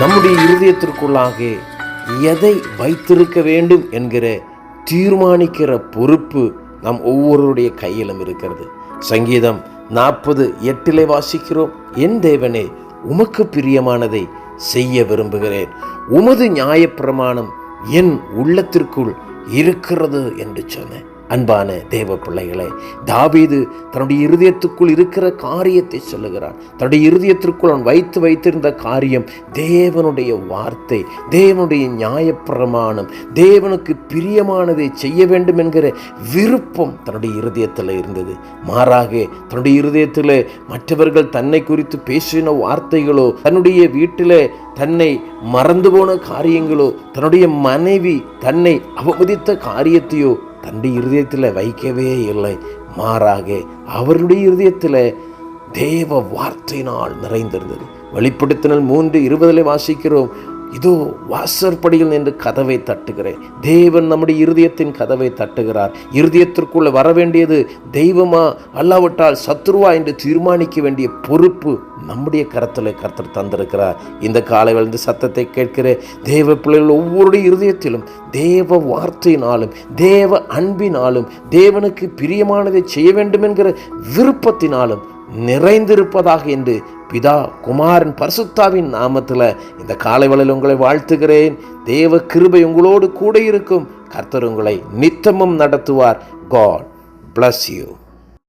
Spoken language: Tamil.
நம்முடைய இருதயத்திற்குள்ளாக எதை வைத்திருக்க வேண்டும் என்கிற தீர்மானிக்கிற பொறுப்பு நம் ஒவ்வொருடைய கையிலும் இருக்கிறது. சங்கீதம் நாற்பது எட்டிலே வாசிக்கிறோம் என் தேவனே உமக்கு பிரியமானதை செய்ய விரும்புகிறேன். உமது நியாயப்பிரமாணம் என் உள்ளத்திற்குள் இருக்கிறது என்று சொன்னேன் அன்பான தேவ பிள்ளைகளே தாவீது தன்னுடைய இருதயத்துக்குள் இருக்கிற காரியத்தை சொல்லுகிறான் தன்னுடைய இருதயத்திற்குள் அவன் வைத்து வைத்திருந்த காரியம் தேவனுடைய வார்த்தை தேவனுடைய நியாயப்பிரமாணம் தேவனுக்கு பிரியமானதை செய்ய வேண்டும் என்கிற விருப்பம் தன்னுடைய இருதயத்தில் இருந்தது. மாறாக தன்னுடைய இருதயத்தில் மற்றவர்கள் தன்னை குறித்து பேசின வார்த்தைகளோ தன்னுடைய வீட்டில் தன்னை மறந்து போன காரியங்களோ தன்னுடைய மனைவி தன்னை அவமதித்த காரியத்தையோ தன்னுடைய இருதயத்தில் வைக்கவே இல்லை. மாறாக அவருடைய இருதயத்தில் தேவ வார்த்தையினால் நிறைந்திருந்தது. வெளிப்படுத்தினல் மூன்று இருபதில் வாசிக்கிறோம். இதோ வாசற்படியில் நின்று கதவை தட்டுகிறேன். தேவன் நம்முடைய இருதயத்தின் கதவை தட்டுகிறார். இருதயத்திற்குள்ளே வர வேண்டியது தெய்வமா? அல்லாவிட்டால் சத்ருவா என்று தீர்மானிக்க வேண்டிய பொறுப்பு நம்முடைய கரத்தில் கர்த்தர் தந்திருக்கிறார். இந்த காலை வளர்ந்து சத்தத்தை கேட்கிற தேவ பிள்ளைகள் ஒவ்வொருடைய இருதயத்திலும் தேவ வார்த்தையினாலும் தேவ அன்பினாலும் தேவனுக்கு பிரியமானதை செய்ய வேண்டும் என்கிற விருப்பத்தினாலும் நிறைந்திருப்பதாக என்று பிதா குமாரன் பரிசுத்தாவின் நாமத்தில் இந்த காலை வேளையில் உங்களை வாழ்த்துகிறேன். தேவ கிருபை உங்களோடு கூட இருக்கும். கர்த்தர் உங்களை நித்தமும் நடத்துவார். God bless you